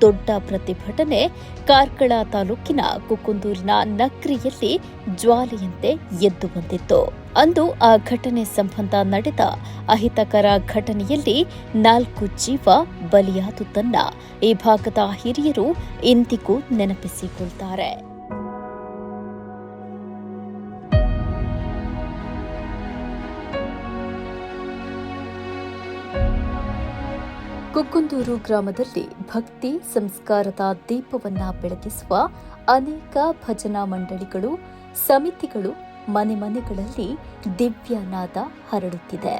ದೊಡ್ಡ ಪ್ರತಿಭಟನೆ ಕಾರ್ಕಳ ತಾಲೂಕಿನ ಕುಕುಂದೂರಿನ ನಕ್ರಿಯಲ್ಲಿ ಜ್ವಾಲೆಯಂತೆ ಎದ್ದು ಬಂದಿತ್ತು. ಅಂದು ಆ ಘಟನೆ ಸಂಬಂಧ ನಡೆದ ಅಹಿತಕರ ಘಟನೆಯಲ್ಲಿ ನಾಲ್ಕು ಜೀವ ಬಲಿಯಾದುದನ್ನ ಈ ಭಾಗದ ಹಿರಿಯರು ಇಂದಿಗೂ ನೆನಪಿಸಿಕೊಳ್ತಾರೆ. ಕುಕ್ಕುಂದೂರು ಗ್ರಾಮದಲ್ಲಿ ಭಕ್ತಿ ಸಂಸ್ಕಾರದ ದೀಪವನ್ನು ಬೆಳಗಿಸುವ ಅನೇಕ ಭಜನಾ ಮಂಡಳಿಗಳು, ಸಮಿತಿಗಳು ಮನೆ ಮನೆಗಳಲ್ಲಿ ದಿವ್ಯನಾದ ಹರಡುತ್ತಿದೆ.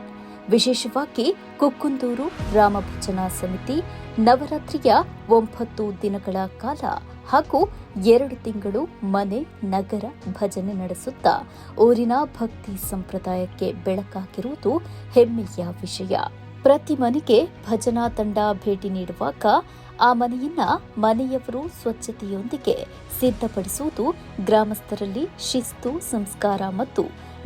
ವಿಶೇಷವಾಗಿ ಕುಕ್ಕುಂದೂರು ರಾಮ ಭಜನಾ ಸಮಿತಿ ನವರಾತ್ರಿಯ ಒಂಬತ್ತು ದಿನಗಳ ಕಾಲ ಹಾಗೂ ಎರಡು ತಿಂಗಳು ಮನೆ, ನಗರ ಭಜನೆ ನಡೆಸುತ್ತಾ ಊರಿನ ಭಕ್ತಿ ಸಂಪ್ರದಾಯಕ್ಕೆ ಬೆಳಕಾಗಿರುವುದು ಹೆಮ್ಮೆಯ ವಿಷಯ. ಪ್ರತಿ ಮನೆಗೆ ಭಜನಾ ತಂಡ ಭೇಟಿ ನೀಡುವಾಗ ಆ ಮನೆಯನ್ನ ಮನೆಯವರು ಸ್ವಚ್ಛತೆಯೊಂದಿಗೆ ಸಿದ್ಧಪಡಿಸುವುದು ಗ್ರಾಮಸ್ಥರಲ್ಲಿ ಶಿಸ್ತು, ಸಂಸ್ಕಾರ ಮತ್ತು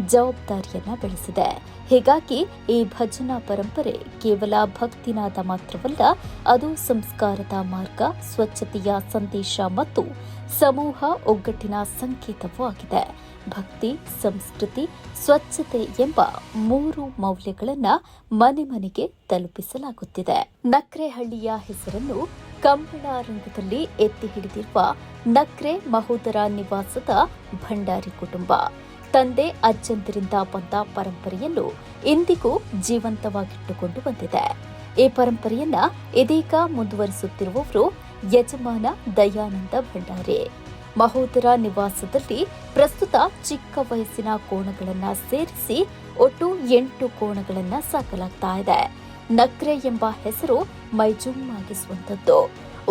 ಜವಾಬ್ದಾರಿಯನ್ನ ಬೆಳೆಸಿದೆ. ಹೀಗಾಗಿ ಈ ಭಜನಾ ಪರಂಪರೆ ಕೇವಲ ಭಕ್ತಿನಾದ ಮಾತ್ರವಲ್ಲ, ಅದು ಸಂಸ್ಕಾರದ ಮಾರ್ಗ, ಸ್ವಚ್ಛತೆಯ ಸಂದೇಶ ಮತ್ತು ಸಮೂಹ ಒಗ್ಗಟ್ಟಿನ ಸಂಕೇತವೂ ಆಗಿದೆ. ಭಕ್ತಿ, ಸಂಸ್ಕೃತಿ, ಸ್ವಚ್ಛತೆ ಎಂಬ ಮೂರು ಮೌಲ್ಯಗಳನ್ನು ಮನೆ ಮನೆಗೆ ತಲುಪಿಸಲಾಗುತ್ತಿದೆ. ನಕ್ರೆಹಳ್ಳಿಯ ಹೆಸರನ್ನು ಕಂಬಳ ರಂಗದಲ್ಲಿ ಎತ್ತಿ ಹಿಡಿದಿರುವ ನಕ್ರೆ ಮಹೋದರ ನಿವಾಸದ ಭಂಡಾರಿ ಕುಟುಂಬ. ತಂದೆ ಅಜ್ಜಂದಿರಿಂದ ಬಂದ ಪರಂಪರೆಯನ್ನು ಇಂದಿಗೂ ಜೀವಂತವಾಗಿಟ್ಟುಕೊಂಡು ಬಂದಿದೆ. ಈ ಪರಂಪರೆಯನ್ನ ಇದೀಗ ಮುಂದುವರಿಸುತ್ತಿರುವವರು ಯಜಮಾನ ದಯಾನಂದ ಭಂಡಾರಿ. ಮಹೋದರ ನಿವಾಸದಲ್ಲಿ ಪ್ರಸ್ತುತ ಚಿಕ್ಕ ವಯಸ್ಸಿನ ಕೋಣಗಳನ್ನು ಸೇರಿಸಿ ಒಟ್ಟು ಎಂಟು ಕೋಣಗಳನ್ನು ಸಾಕಲಾಗ್ತಾ ಇದೆ. ನಕ್ರೆ ಎಂಬ ಹೆಸರು ಮೈಜುಮ್ಮಾಗಿಸುವಂಥದ್ದು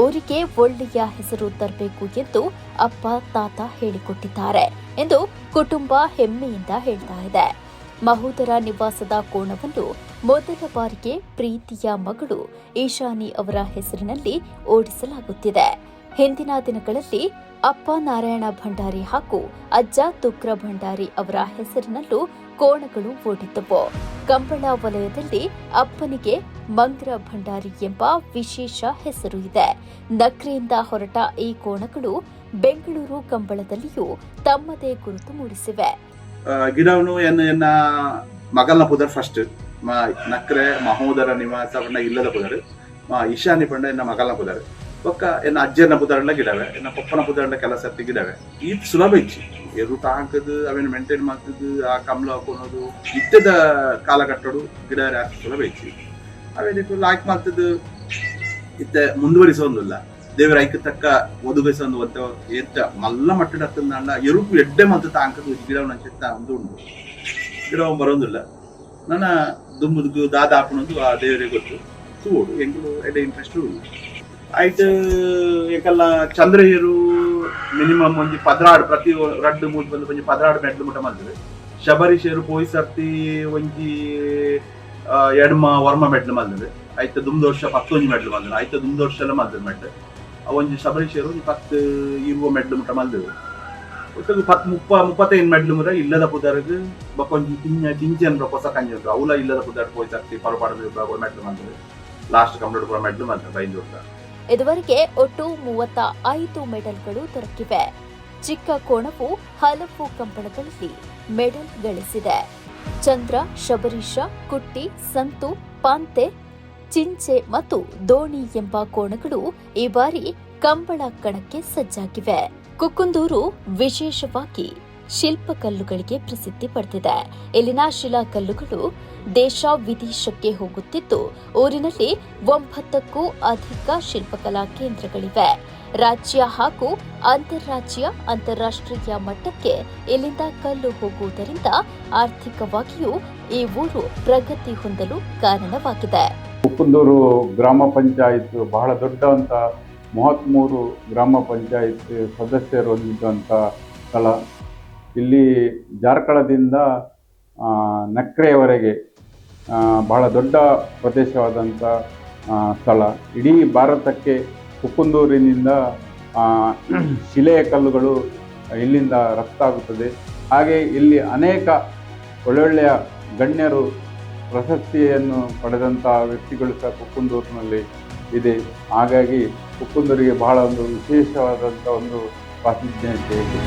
ಊರಿಗೆ ಒಳ್ಳೆಯ ಹೆಸರು ತರಬೇಕು ಎಂದು ಅಪ್ಪ, ತಾತ ಹೇಳಿಕೊಟ್ಟಿದ್ದಾರೆ ಎಂದು ಕುಟುಂಬ ಹೆಮ್ಮೆಯಿಂದ ಹೇಳ್ತಾ ಇದೆ. ಮಹೋದರ ನಿವಾಸದ ಕೋಣವನ್ನು ಮೊದಲ ಬಾರಿಗೆ ಪ್ರೀತಿಯ ಮಗಳು ಈಶಾನಿ ಅವರ ಹೆಸರಿನಲ್ಲಿ ಓಡಿಸಲಾಗುತ್ತಿದೆ. ಹಿಂದಿನ ದಿನಗಳಲ್ಲಿ ಅಪ್ಪ ನಾರಾಯಣ ಭಂಡಾರಿ ಹಾಗೂ ಅಜ್ಜ ತುಕ್ರ ಭಂಡಾರಿ ಅವರ ಹೆಸರಿನಲ್ಲೂ ಕೋಣಗಳು ಓಡಿದ್ದವು. ಕಂಬಳ ವಲಯದಲ್ಲಿ ಅಪ್ಪನಿಗೆ ಮಂಗ್ರ ಭಂಡಾರಿ ಎಂಬ ವಿಶೇಷ ಹೆಸರು ಇದೆ. ನಕ್ರೆಯಿಂದ ಹೊರಟ ಈ ಕೋಣಗಳು ಬೆಂಗಳೂರು ಕಂಬಳದಲ್ಲಿಯೂ ತಮ್ಮದೇ ಗುರುತು ಮೂಡಿಸಿವೆ. ಗಿಡವನು ಮಗಲ್ನ ಪುದರ್ ಫಸ್ಟ್ ನಕ್ರೆ, ಮಹೋದರ ನಿವಾಸ ಇಲ್ಲದ ಪುದರ್. ಈಶಾನ್ಯ ಈಶಾನಿ ಪಂಡ ಮಗಲ್ನ ಪುದರ್. ಒಕ್ಕ ಎನ್ನ ಅಜ್ಜನ ಪುದರ್ಲ ಗಿಡವೆ, ಎನ್ನ ಪಪ್ಪನ ಪುದರ್ಲ ಕೆಲಸ ಗಿಡವೆ. ಇದು ಸುಲಭ ಇಚ್ಚಿ ಎರು ತಾಂಕದು ಅವೇನು ಮೇಂಟೈನ್ ಮಾಡ್ತದ್ದು, ಆ ಕಮಲ ಹಾಕೊಳೋದು ಇತ್ತದ ಕಾಲಘಟ್ಟಡು ಗಿಡ ಯಾಕೆ ಸುಲಭ ಇಚ್ಚಿ ಅವೇನಿತ್ತು ಲಾಯ್ಕ್ ಮಾಡ್ತದ್ದು. ಇತ್ತ ಮುಂದುವರಿಸೋದಿಲ್ಲ. ದೇವರ ಐಕ್ಯ ತಕ್ಕ ಒದಗಿಸೊಂದು ಅಂತ ಎತ್ತ ಮಲ್ಲ ಮಟ್ಟದ ಹತ್ತಂದ ಎರುಕು ಎಡ್ಡೆ ಮಂತ ತಾಂಕದು ಗಿಡ ಚಿತ್ತ ಒಂದು ಉಂಟು. ಗಿಡ ಬರೋದಿಲ್ಲ. ನನ್ನ ದುಂಬುದು ದಾದ ಹಾಕೊಳೋದು ಆ ದೇವರಿಗೆ ಗೊತ್ತು. ತೂಡು ಎಂಗಳು ಎಡೆ ಇಂಟ್ರೆಸ್ಟ್ ಆಯ್ತು ಏಕಲ್ಲ ಚಂದ್ರಹಿರು ಮಿನಿಮಮ್ ಒಂಜಿ ಪದ್ರಾಡು, ಪ್ರತಿ ರಡ್ಡು ಮೂರು ಬಂದು ಒಂಜಿ ಪದ್ರಾಡು ಮೆಡ್ಲು ಮುಟ ಶಬರಿ ಶೇರು ಪೋಯಿ ಸರ್ತಿ ಒಂಜಿ ಎಡ್ಮ ವರ್ಮ ಮೆಡ್ಲು ಮಲ್ತದೆ ಆಯ್ತು ದುಮ್ದು ವರ್ಷ ಪತ್ತೊಂಜಿ ಮೆಡ್ಲು ಮಲ್ತದೆ ಆಯ್ತು ದುಮ್ದು ವರ್ಷ ಎಲ್ಲ ಮಲ್ತದೆ ಮೆಡ್ ಒಂದು ಶಬರಿ ಶೇರು ಒಂಜಿ ಪತ್ತು ಇರುವ ಮೆಡ್ಲು ಮುಟ ಮಲ್ತದೆ ಒಟ್ಟು ಪತ್, ಮುಪ್ಪ, ಮುಪ್ಪತ್ತೈದು ಮೆಡ್ಲು ಮುರ ಇಲ್ಲದ ಪುದರ್ಗ್ ಬಕ್ಕೊಂಜಿ ತಿಂಜ ಕಿಂಚನ್ ಹೊಸ ಕಂಜಿರ್ತು ಅವಲ ಇಲ್ಲದ ಪುದರ್ ಪೋಯಿ ಸರ್ತಿ ಪರಪಾಡದ ಮೆಡ್ಲು ಮಲ್ತದೆ ಲಾಸ್ಟ್ ಕಂಪ್ಲೀಟ್ ಪೂರ ಮೆಡ್ಲು ಮಲ್ತದೆ ಐದು ವರ್ಷ. ಇದುವರೆಗೆ ಒಟ್ಟು ಮೂವತ್ತ ಐದು ಮೆಡಲ್ಗಳು ದೊರಕಿವೆ. ಚಿಕ್ಕ ಕೋಣವು ಹಲವು ಕಂಬಳಗಳಲ್ಲಿ ಮೆಡಲ್ ಗಳಿಸಿದೆ. ಚಂದ್ರ, ಶಬರೀಶ, ಕುಟ್ಟಿ, ಸಂತು, ಪಾಂತೆ, ಚಿಂಚೆ ಮತ್ತು ದೋಣಿ ಎಂಬ ಕೋಣಗಳು ಈ ಬಾರಿ ಕಂಬಳ ಕಣಕ್ಕೆ ಸಜ್ಜಾಗಿವೆ. ಕುಕ್ಕುಂದೂರು ವಿಶೇಷವಾಗಿ ಶಿಲ್ಪಕಲ್ಲುಗಳಿಗೆ ಪ್ರಸಿದ್ಧಿ ಪಡೆದಿದೆ. ಇಲ್ಲಿನ ಶಿಲಾಕಲ್ಲುಗಳು ದೇಶ ವಿದೇಶಕ್ಕೆ ಹೋಗುತ್ತಿದ್ದು, ಊರಿನಲ್ಲಿ ಒಂಬತ್ತಕ್ಕೂ ಅಧಿಕ ಶಿಲ್ಪಕಲಾ ಕೇಂದ್ರಗಳಿವೆ. ರಾಜ್ಯ ಹಾಗೂ ಅಂತಾರಾಜ್ಯ ಅಂತಾರಾಷ್ಟ್ರೀಯ ಮಟ್ಟಕ್ಕೆ ಇಲ್ಲಿಂದ ಕಲ್ಲು ಹೋಗುವುದರಿಂದ ಆರ್ಥಿಕವಾಗಿಯೂ ಈ ಊರು ಪ್ರಗತಿ ಹೊಂದಲು ಕಾರಣವಾಗಿದೆ. ಉಪ್ಪುಂದೂರು ಗ್ರಾಮ ಪಂಚಾಯತ್ ಬಹಳ ದೊಡ್ಡ ಅಂತ ಮೂವತ್ತ್ಮೂರು ಗ್ರಾಮ ಪಂಚಾಯತ್ ಸದಸ್ಯರು ಹೊಂದಿದ್ದಂಥ ಸ್ಥಳ ಇಲ್ಲಿ ಜಾರ್ಕಳದಿಂದ ನಕ್ರೆಯವರೆಗೆ ಬಹಳ ದೊಡ್ಡ ಪ್ರದೇಶವಾದಂಥ ಸ್ಥಳ. ಇಡೀ ಭಾರತಕ್ಕೆ ಕುಕ್ಕುಂದೂರಿನಿಂದ ಶಿಲೆಯ ಕಲ್ಲುಗಳು ಇಲ್ಲಿಂದ ರಫ್ತಾಗುತ್ತದೆ. ಹಾಗೆ ಇಲ್ಲಿ ಅನೇಕ ಒಳ್ಳೊಳ್ಳೆಯ ಗಣ್ಯರು ಪ್ರಶಸ್ತಿಯನ್ನು ಪಡೆದಂಥ ವ್ಯಕ್ತಿಗಳು ಸಹ ಕುಕ್ಕುಂದೂರಿನಲ್ಲಿ ಇದೆ. ಹಾಗಾಗಿ ಕುಕ್ಕುಂದೂರಿಗೆ ಬಹಳ ಒಂದು ವಿಶೇಷವಾದಂಥ ಒಂದು ಪ್ರಾತಿನಿಧ್ಯತೆ ಇದೆ